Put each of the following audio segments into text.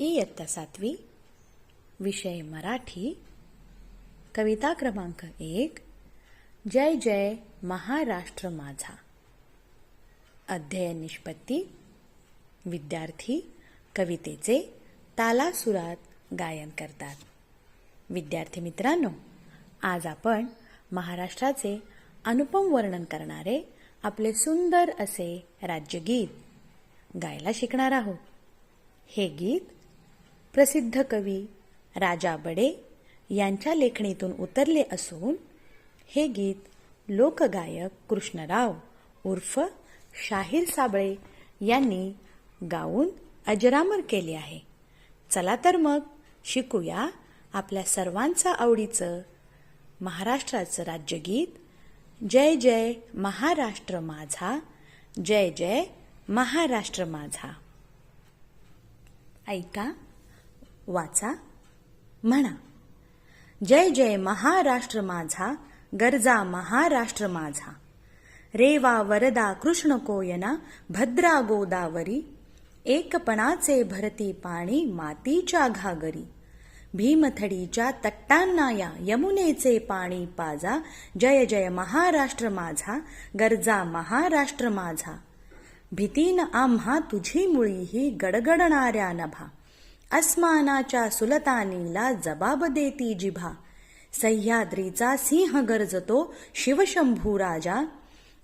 इयत्ता सातवी विषय मराठी कविता क्रमांक एक जय जय महाराष्ट्र माझा. अध्ययन निष्पत्ती विद्यार्थी कवितेचे तालासुरात गायन करतात. विद्यार्थी मित्रांनो आज आपण महाराष्ट्राचे अनुपम वर्णन करणारे आपले सुंदर असे राज्यगीत गायला शिकणार आहोत. हे गीत प्रसिद्ध कवी राजा बडे यांच्या लेखणीतून उतरले असून हे गीत लोकगायक कृष्णराव उर्फ शाहीर साबळे यांनी गाऊन अजरामर केले आहे. चला तर मग शिकूया आपल्या सर्वांचं आवडीचं महाराष्ट्राचं राज्यगीत. जय जय महाराष्ट्र माझा जय जय महाराष्ट्र माझा. ऐका. वाचा म्हणा. जय जय महाराष्ट्र माझा गरजा महाराष्ट्र माझा. रेवा वरदा कृष्ण कोयना भद्रा गोदावरी एकपणाचे भरती पाणी मातीच्या घागरी. भीमथडीच्या तट्टांना या यमुनेचे पाणी पाजा जय जय महाराष्ट्र माझा गरजा महाराष्ट्र माझा. भीतीन आम्हा तुझी मुळी ही गडगडणाऱ्या नभा. अस्मानाच्या सुलतानीला जबाब देती जिभा. सह्याद्रीचा सिंह गरजतो शिवशंभू राजा.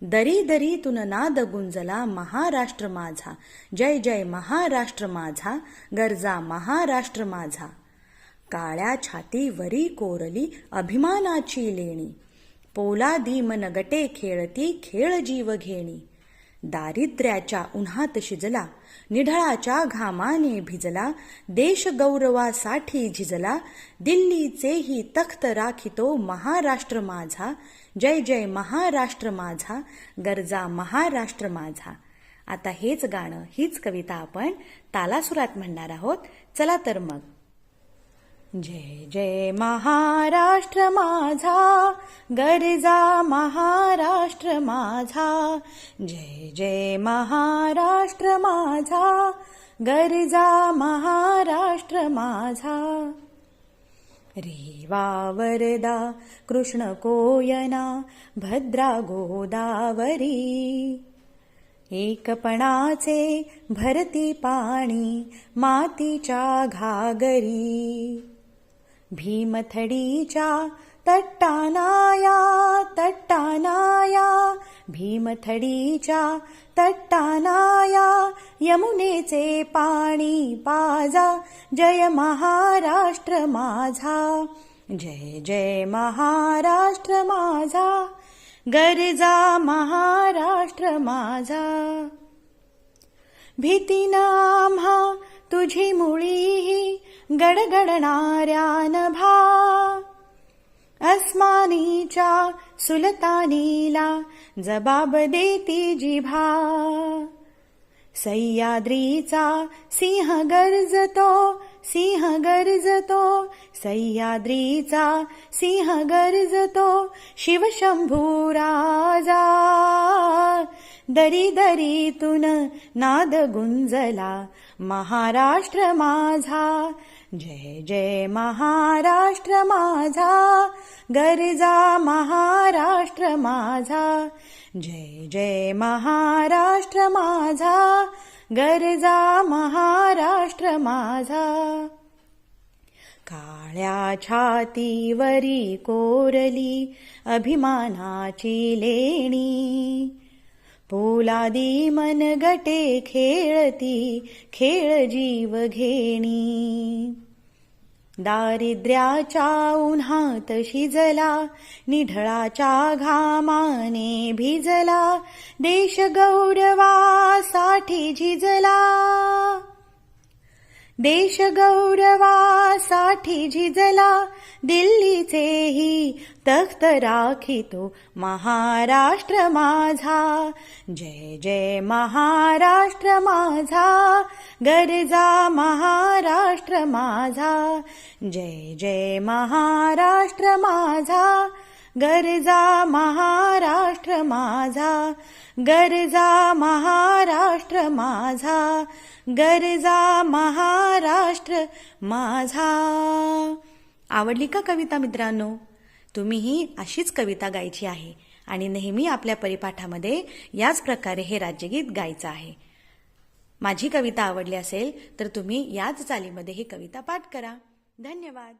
दरी दरीतून नाद गुंजला महाराष्ट्र माझा. जय जय महाराष्ट्र माझा गरजा महाराष्ट्र माझा. काळ्या छातीवरी कोरली अभिमानाची लेणी. पोलादी मन गटे खेळती खेळ जीव घेणी. दारिद्र्याच्या उन्हात शिजला निढळाच्या घामाने भिजला देश गौरवासाठी झिजला दिल्लीचेही तख्त राखितो महाराष्ट्र माझा जय जय महाराष्ट्र माझा गरजा महाराष्ट्र माझा. आता हेच गाणं हीच कविता आपण तालासुरात म्हणणार आहोत. चला तर मग. जय जय महाराष्ट्र माझा गरजा महाराष्ट्र माझा. जय जय महाराष्ट्र माझा गरजा महाराष्ट्र माझा. रेवा वरदा कृष्ण कोयना भद्रा गोदावरी. एकपणाचे भरती पाणी मातीच्या घागरी. भीमथडीच्या तट्टानाया तट्टानाया भीमथडीच्या तट्टानाया यमुनेचे पाणी पाजा जय महाराष्ट्र माझा जय जय महाराष्ट्र माझा गरजा महाराष्ट्र माझा. भीती आम्हा तुझी मुळी गडगडणाऱ्या नभा अस्मानीच्या सुलतानीला जबाब देती जिभा. सह्याद्रीचा सिंह गरजतो सिंह गरजतो सह्याद्रीचा सिंह गरजतो शिवशंभू राजा दरी दरीतून नाद गुंजला महाराष्ट्र माझा. जय जय महाराष्ट्र माझा गरजा महाराष्ट्र माझा. जय जय महाराष्ट्र माझा गरजा महाराष्ट्र माझा. काळ्या छातीवरी कोरली अभिमानाची लेणी पोलादी मन गटे खेळती खेळ जीव घेणी. दारिद्र्याच्या उन्हात शिजला निढळाच्या घामाने भिजला देश गौरवासाठी झिजला. देश गौरवासाठी झिजला दिल्लीचेही तख्त राखितो महाराष्ट्र माझा. जय जय महाराष्ट्र माझा गरजा महाराष्ट्र माझा. जय जय महाराष्ट्र माझा गरजा महाराष्ट्र माझा. गरजा महाराष्ट्र माझा. गरजा महाराष्ट्र माझा. आवडली का कविता मित्रांनो? तुम्हीही अशीच कविता गायची आहे आणि नेहमी आपल्या परिपाठामध्ये याच प्रकारे हे राज्यगीत गायचं आहे. माझी कविता आवडली असेल तर तुम्ही याच चालीमध्ये ही कविता पाठ करा. धन्यवाद.